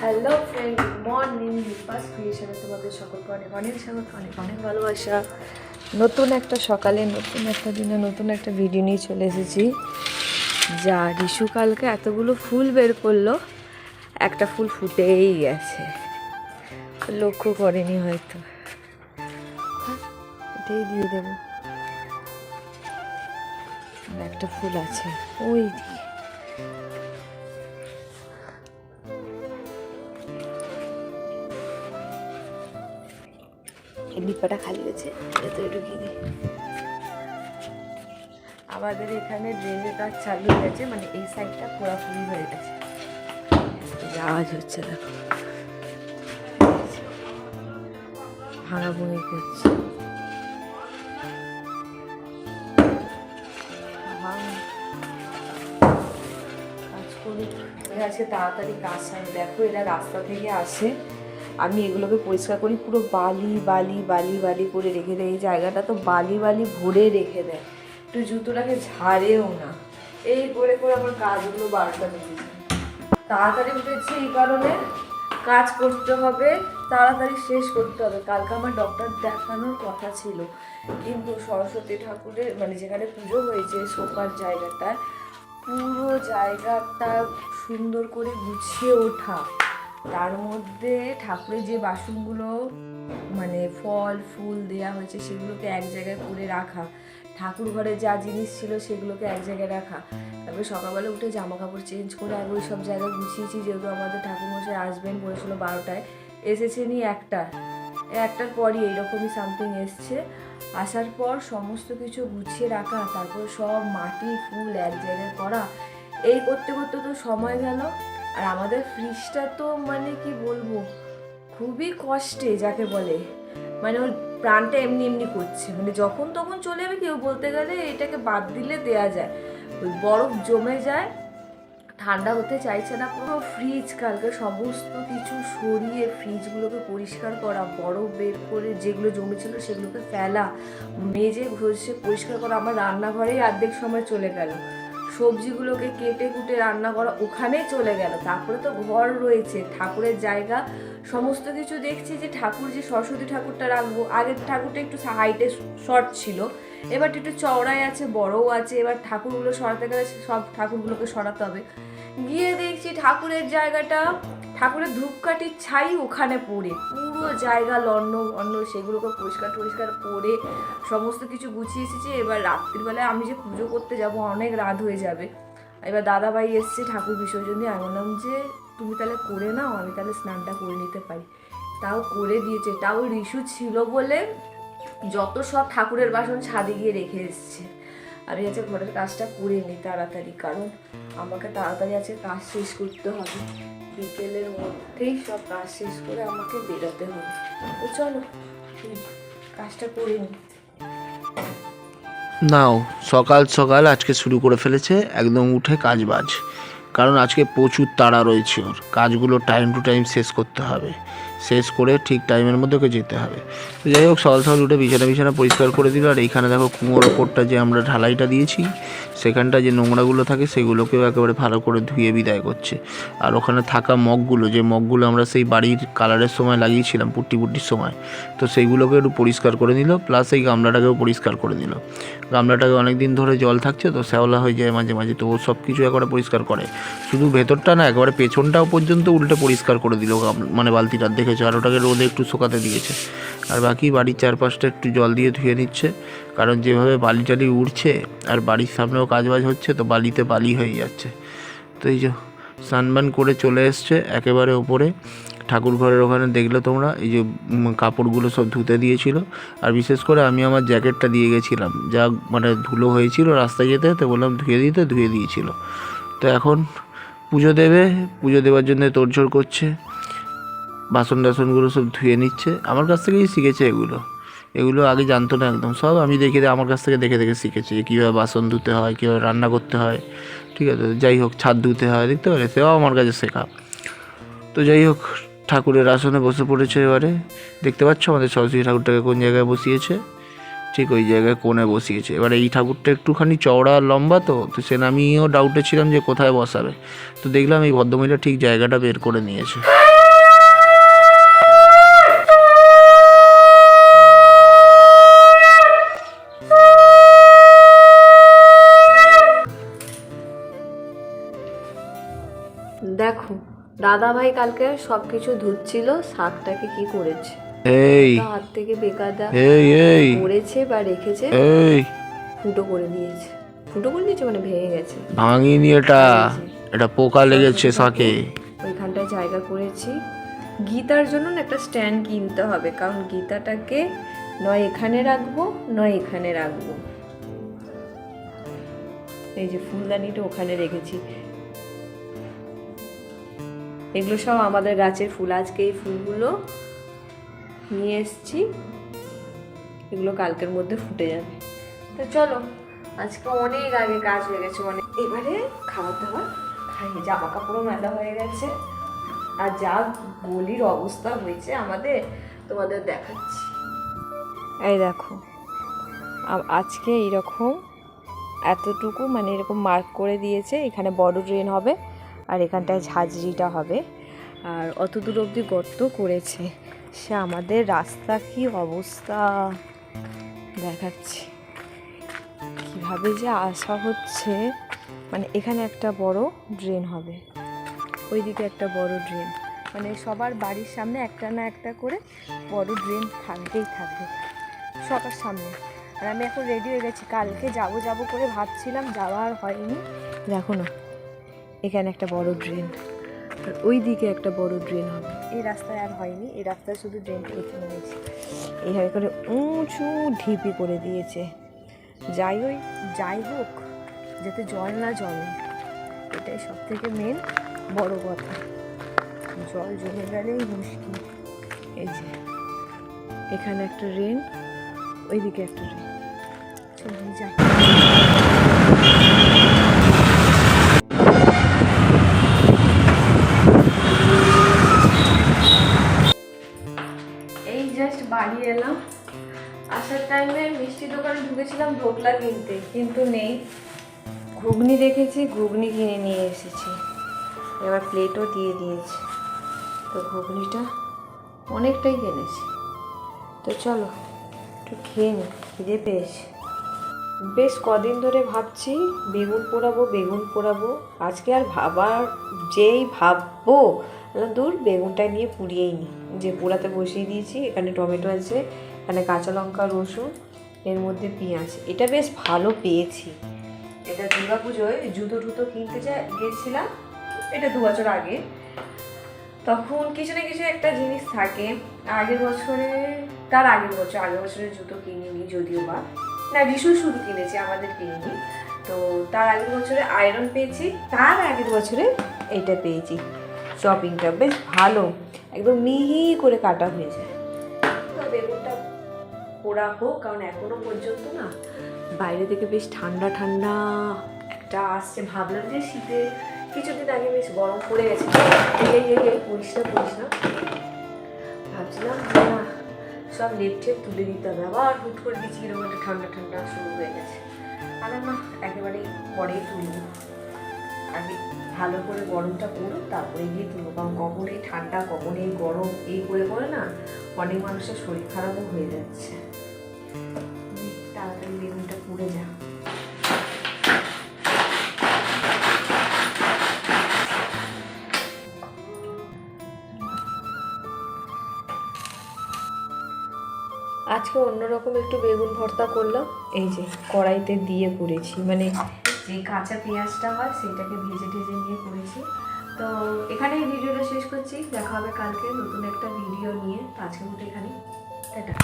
Hello friend good morning Deepa's ক্রিয়েশনে তোমাদের সকলকে অনেক অনেক স্বাগত অনেক অনেক ভালোবাসা। নতুন একটা সকালে নতুন একটা দিনে নতুন একটা ভিডিও নিয়ে চলে এসেছি যা রিশু কালকে এতগুলো ফুল বের করল একটা ফুল ফুটেই গেছে। লক্ষ্য করেনি হয়তো। হ্যাঁ, এটাই দিয়ে দেবো। একটা ফুল আছে ওই ডিব্বাটা খালি হয়েছে ভেতরে ঢুকিয়ে দিই আমাদের এখানে ড্রেনের কাজ চালু গেছে মানে এই সাইডটা পুরাপুরি হয়ে গেছে। আওয়াজ হচ্ছে, দেখো। ভাঙা ভুঙি করছে। কাজ করি আজকে তাড়াতাড়ি কাজ দেখো, এরা রাস্তা থেকে আসে। আমি এগুলোকে পরিষ্কার করি, পুরো বালি বালি বালি বালি করে রেখে দেয়। এই জায়গাটা তো বালি বালি ভরে রেখে দেয়। একটু জুতোটাকে ঝাড়েও না। এই করে করে আমার কাজগুলো বারোটা বেজে তাড়াতাড়ি উঠেছি এই কারণে। কাজ করতে হবে, তাড়াতাড়ি শেষ করতে হবে। কালকে আমার ডক্টর দেখানোর কথা ছিল। কিন্তু সরস্বতী ঠাকুরের মানে যেখানে পুজো হয়েছে সোফার জায়গাটা পুরো জায়গাটা সুন্দর করে গুছিয়ে ওঠা। তার মধ্যে ঠাকুরের যে বাসনগুলো মানে ফল, ফুল দেয়া হয়েছে, সেগুলোকে এক জায়গায় করে রাখা। ঠাকুর ঘরে যা জিনিস ছিল, সেগুলোকে এক জায়গায় রাখা। তারপরে সকালবেলা উঠে জামা কাপড় চেঞ্জ করে আগে ওই সব জায়গায় গুছিয়েছি যেহেতু আমাদের ঠাকুরমশাই আসবেন বলেছিল বারোটায়, এসেছেনই একটা। একটার পরই এইরকমই সামথিং এসছে। আসার পর সমস্ত কিছু গুছিয়ে রাখা, তারপর সব মাটি, ফুল এক জায়গায় করা। এই করতে করতে তো সময় গেল। আর আমাদের ফ্রিজটা তো মানে কি বলব, খুবই কষ্টে যাকে বলে। মানে ওর প্রাণটা এমনি এমনি করছে। মানে যখন তখন চলে যাবে কেউ বলতে গেলে এটাকে বাদ দিলে দেয়া যায়। ওই বরফ জমে যায়, ঠান্ডা হতে চাইছে না, পুরো ফ্রিজ কালকে সমস্ত কিছু সরিয়ে ফ্রিজগুলোকে পরিষ্কার করা, বরফ বের করে যেগুলো জমেছিল সেগুলোকে ফেলা, মেজে ঘষে পরিষ্কার করা, আমার রান্নাঘরেই অর্ধেক সময় চলে গেল। সবজিগুলোকে কেটে কুটে রান্না করা ওখানেই চলে গেল। তারপরে তো ঘর রয়েছে। ঠাকুরের জায়গা। সমস্ত কিছু দেখছি যে ঠাকুর যে সরস্বতী ঠাকুরটা রাখব। আগের ঠাকুরটা একটু হাইটে শর্ট ছিল। এবার একটু চওড়াই আছে, বড়ও আছে। এবার ঠাকুরগুলো সরাতে গেলে সব ঠাকুরগুলোকে সরাতে হবে। গিয়ে দেখছি ঠাকুরের জায়গাটা ঠাকুরের ধূপকাঠির ছাই ওখানে পড়ে। পুরো জায়গা লন্ড, অন্য সেগুলোকে পরিষ্কার টরিষ্কার করে সমস্ত কিছু গুছিয়ে এসেছি। এবার রাত্রিবেলায় আমি যে পুজো করতে যাব, অনেক রাত হয়ে যাবে। এবার দাদাভাই এসছে, ঠাকুর বিসর্জন দিয়ে আমি বললাম যে, তুমি তাহলে করে নাও, আমি তাহলে স্নানটা করে নিতে পারি। তাও করে দিয়েছে, তাও রিশু ছিল বলে যত সব ঠাকুরের বাসন ছাদে গিয়ে রেখে এসছে। আমি আজকে ঘরের কাজটা করে নিই তাড়াতাড়ি, কারণ আমাকে তাড়াতাড়ি আজকে কাজ শেষ করতে হবে। বিকেলের মধ্যেই সব কাজ শেষ করে আমাকে বেরোতে হবে তো চলো কাজটা করে নিই নাও, সকাল সকাল আজকে শুরু করে ফেলেছে একদম উঠে কাজ বাজ। কারণ আজকে প্রচুর তাড়া রয়েছে ওর। কাজগুলো টাইম টু টাইম শেষ করতে হবে। শেষ করে ঠিক টাইমের মধ্যে ওকে যেতে হবে। তো যাই হোক সকাল সকাল উঠে বিছানা বিছানা পরিষ্কার করে দিল। আর এইখানে দেখো কুমোর ওপরটা যে আমরা ঢালাইটা দিয়েছি, সেখানটা যে নোংরাগুলো থাকে সেগুলোকেও একেবারে ভালো করে ধুয়ে বিদায় করছে। আর ওখানে থাকা মগগুলো, যে মগগুলো আমরা সেই বাড়ির কালারের সময় লাগিয়েছিলাম, পুট্টি পুট্টির সময়, তো সেইগুলোকে একটু পরিষ্কার করে নিল। প্লাস এই গামলাটাকেও পরিষ্কার করে দিল গামলাটাকে অনেক দিন ধরে জল থাকছে, তো শ্যাওলা হয়ে যায় মাঝে মাঝে, তো ও সব কিছু একবারে পরিষ্কার করে। শুধু ভেতরটা না, একেবারে পেছনটাও পর্যন্ত উল্টে পরিষ্কার করে দিল মানে বালতিটা দেখেছ আর ওটাকে রোদে একটু শুকাতে দিয়েছে। আর বাকি বাড়ির চারপাশটা একটু জল দিয়ে ধুয়ে নিচ্ছে। কারণ যেভাবে বালি টালি উঠছে আর বাড়ির সামনেও কাজবাজ হচ্ছে, তো বালিতে বালি হয়ে যাচ্ছে। তো এই যে স্নান করে চলে এসছে একেবারে ওপরে। ঠাকুর ঘরের ওখানে দেখলে তোমরা, এই যে কাপড়গুলো সব ধুতে দিয়েছিল। আর বিশেষ করে আমি আমার জ্যাকেটটা দিয়ে গেছিলাম। যা মানে ধুলো হয়েছিল রাস্তায় যেতে যেতে, বললাম ধুয়ে দিতে ধুয়ে দিয়েছিল। তো এখন পুজো দেবে, পুজো দেওয়ার জন্য তোড়জোড় করছে। বাসন টাসনগুলো সব ধুয়ে নিচ্ছে। আমার কাছ থেকেই শিখেছে এগুলো। এগুলো আগে জানতো না একদম। সব আমি দেখে আমার কাছ থেকে দেখে দেখে শিখেছি কীভাবে বাসন ধুতে হয়, কীভাবে রান্না করতে হয়। ঠিক আছে? যাই হোক, ছাদ ধুতে হয়, দেখতে পারে? সেও আমার কাছে শেখা। তো যাই হোক, ঠাকুরের আসনে বসে পড়েছে এবারে। দেখতে পাচ্ছ আমাদের সরস্বতী ঠাকুরটাকে কোন জায়গায় বসিয়েছে? ঠিক ওই জায়গায় কোণে বসিয়েছে। এবার এই ঠাকুরটা একটুখানি চওড়া লম্বা তো তো সে আমিও ডাউটে ছিলাম যে কোথায় বসাবে। তো দেখলাম এই ভদ্রমহিলা ঠিক জায়গাটা বের করে নিয়েছে। দাদা ভাই কালকে সবকিছু ধুচ্ছিল শাকটাকে কি করেছে? এই। হাত থেকে বেকারটা এই এই। করেছে বা রেখেছে এই। ফুটো করে দিয়েছে ফুটো করে দিয়েছে মানে ভেঙে গেছে। ভাঙিনি এটা। এটা পোকা লেগেছে শাকে। ওইখানটায় জায়গা করেছি। গীতার জন্য একটা স্ট্যান্ড কিনতে হবে কারণ গীতাটাকে নয় এখানে রাখব নয় এখানে রাখব। এই যে ফুলদানিটা ওখানে রেখেছি। এগুলো সব আমাদের গাছের ফুল। আজকে এই ফুলগুলো নিয়ে এসছি। এগুলো কালকের মধ্যে ফুটে যাবে। তো চলো, আজকে অনেক আগে কাজ হয়ে গেছে অনেক এবারে খাবার দাবার খাই জামা কাপড়ও মেলা হয়ে গেছে। আর যা গলির অবস্থা হয়েছে আমাদের, তোমাদের দেখাচ্ছি। এই দেখো আজকে এইরকম এতটুকু মানে এরকম মার্ক করে দিয়েছে, এখানে বড় ড্রেন হবে। আর এখানটায় ঝাঁঝরিটা হবে। আর অত দূর অবধি গর্ত করেছে। সে আমাদের রাস্তা কি অবস্থা? দেখাচ্ছি। কীভাবে যে আসা হচ্ছে? মানে এখানে একটা বড় ড্রেন হবে। ওইদিকে একটা বড় ড্রেন মানে সবার বাড়ির সামনে একটা না একটা করে বড় ড্রেন থাকবেই থাকবে। সবার সামনে। আর আমি এখন রেডি হয়ে গেছি। কালকে যাব যাব করে ভাবছিলাম, যাওয়া আর হয়নি। দেখো না। এখানে একটা বড় ড্রেন আর ওই দিকে একটা বড় ড্রেন হবে। এই রাস্তায় আর হয়নি, এই রাস্তায় শুধু ড্রেনটা এখানে হয়েছে এইভাবে করে উঁচু ঢিপি করে দিয়েছে। যাই ওই যাই হোক, যাতে জল না জমে। এটাই সব থেকে মেন বড় কথা। জল জমে গেলেই মুশকিল। এই যে, এখানে একটা রেন ওইদিকে একটা রেন চলে যাই। বাড়ি এলাম। আসার টাইমে মিষ্টি দোকানে ঢুকেছিলাম ঢোকলা কিনতে, কিন্তু নেই। ঘুগনি দেখেছি, ঘুগনি কিনে নিয়ে এসেছি। এবার প্লেটও দিয়ে দিয়েছি। তো ঘুগনিটা অনেকটাই কিনেছি। তো চলো, একটু খেয়ে নি, খিদে পেয়েছি। বেশ কদিন ধরে ভাবছি, বেগুন পোড়াবো বেগুন পোড়াবো। আজকে আর ভাবার, যেই ভাববো দূর বেগুনটা নিয়ে পুড়িয়েই নিই যে পোড়াতে বসিয়ে দিয়েছি, এখানে টমেটো আছে, এখানে কাঁচা লঙ্কা, রসুন, এর মধ্যে পেঁয়াজ। এটা বেশ ভালো পেয়েছি। এটা দুর্গা পুজোয় জুতো টুতো কিনতে যা, গেছিলাম, এটা দু বছর আগে। তখন কিছু না কিছু একটা জিনিস থাকে। আগের বছরে, তার আগের বছর, আগের বছরের জুতো কিনিনি যদিও বা। না রিসু শুধু কিনেছি, আমাদের কিনিনি। তো তার আগের বছরে আয়রন পেয়েছি, তার আগের বছরে এইটা পেয়েছি। শপিংটা বেশ ভালো। একদম মিহি করে কাটা হয়ে যায়। বেগুনটা পোড়া হোক, কারণ এখনও পর্যন্ত না বাইরে থেকে বেশ ঠান্ডা ঠান্ডা একটা আসছে। ভাবলাম যে শীতে কিছুদিন আগে বেশ গরম পড়ে গেছে। এই এই না না। ভাবছিলাম যে না, সব লেপ তুলে দিতে হবে। আবার হুট করে দিচ্ছি এরকম একটা ঠান্ডা ঠান্ডা শুরু হয়ে গেছে। আর না, একেবারেই পরেই তুলবো। আগে ভালো করে গরমটা পড়ুক তারপরে গিয়ে তুলবো কারণ কখন এই ঠান্ডা কখন এই গরম, এই করে করে না অনেক মানুষের শরীর খারাপও হয়ে যাচ্ছে। তাড়াতাড়ি বেগুনটা পুড়ে যা। আজকে অন্যরকম একটু বেগুন ভর্তা করলাম, এই যে কড়াইতে দিয়ে করেছি মানে যে কাঁচা পেঁয়াজটা হয় সেটাকে ভেজে টেজে নিয়ে করেছি। তো এখানেই ভিডিওটা শেষ করছি। দেখা হবে কালকে নতুন একটা ভিডিও নিয়ে। পাঁচ মতো এখানে টাটা।